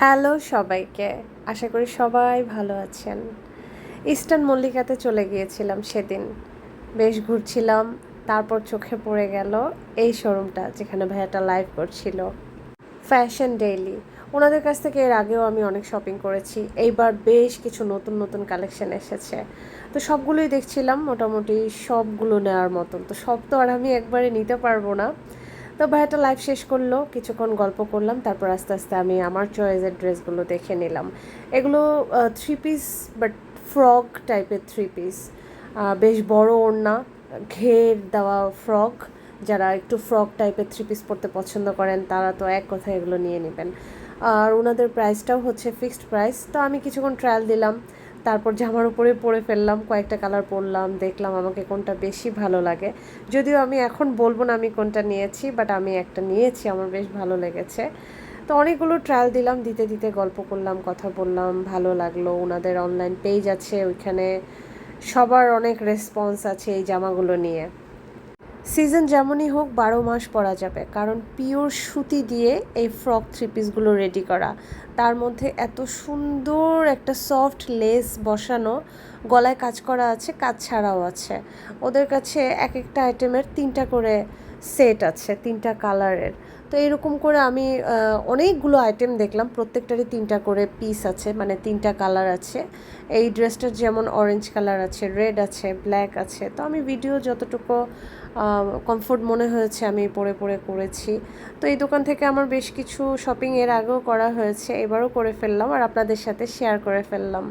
Hello সবাইকে, আশা করি সবাই ভালো আছেন। ইস্টার্ন মল্লিকাতে চলে গিয়েছিলাম সেদিন। বেশ ঘুরছিলাম, তারপর চোখে পড়ে গেল এই শোরুমটা যেখানে ভাইয়াটা লাইভ করছিল। ফ্যাশন ডেইলি ওনাদের কাছ থেকে এর আগেও আমি অনেক শপিং করেছি, এইবার বেশ কিছু নতুন নতুন কালেকশন এসেছে। তো সবগুলোই দেখছিলাম, মোটামুটি সবগুলো নেওয়ার মতন। তো সব তো আর আমি একবারে নিতে পারব না। তো ভাইয়াটা লাইভ শেষ করল, কিছুক্ষণ গল্প করলাম, তারপর আস্তে আস্তে আমি আমার চয়েসের ড্রেসগুলো দেখে নিলাম। এগুলো থ্রি পিস বাট ফ্রক টাইপের থ্রি পিস বেশ বড় ওড়না, ঘের দেওয়া ফ্রক যারা একটু ফ্রক টাইপের থ্রি পিস পরতে পছন্দ করেন, তারা তো এক কথায় এগুলো নিয়ে নেবেন। আর ওনাদের প্রাইসটাও হচ্ছে ফিক্সড প্রাইস তো আমি কিছুক্ষণ ট্রায়াল দিলাম। তারপর জামার উপরে পরে ফেললাম, কয়েকটা কালার পরলাম দেখলাম আমাকে কোনটা বেশি ভালো লাগে। যদিও আমি এখন বলব না আমি কোনটা নিয়েছি বাট আমি একটা নিয়েছি, আমার বেশ ভালো লেগেছে। তো অনেকগুলো ট্রায়াল দিলাম, দিতে দিতে গল্প করলাম, কথা বললাম, ভালো লাগল। ওনাদের অনলাইন পেজ আছে, ওইখানে সবার অনেক রেসপন্স আছে এই জামাগুলো নিয়ে। সিজন যেমনই হোক বারো মাস পরা যাবে, কারণ পিওর সুতি দিয়ে এই ফ্রক থ্রি পিসগুলো রেডি করা। তার মধ্যে এত সুন্দর একটা সফট লেস বসানো, গলায় কাজ করা আছে, কাজ ছাড়াও আছে। ওদের কাছে এক একটা আইটেমের তিনটা করে সেট আছে তিনটা কালারের। তো এরকম করে আমি অনেকগুলো আইটেম দেখলাম, প্রত্যেকটারই তিনটা করে পিস আছে মানে তিনটা কালার আছে। এই ড্রেসটার যেমন অরেঞ্জ কালার আছে রেড আছে ব্ল্যাক আছে। তো আমি ভিডিও যতটুকু কমফোর্ট মনে হয়েছে আমি পরে পরে করেছি। তো এই দোকান থেকে আমার বেশ কিছু শপিং এর আগেও করা হয়েছে, এবারও করে ফেললাম আর আপনাদের সাথে শেয়ার করে ফেললাম।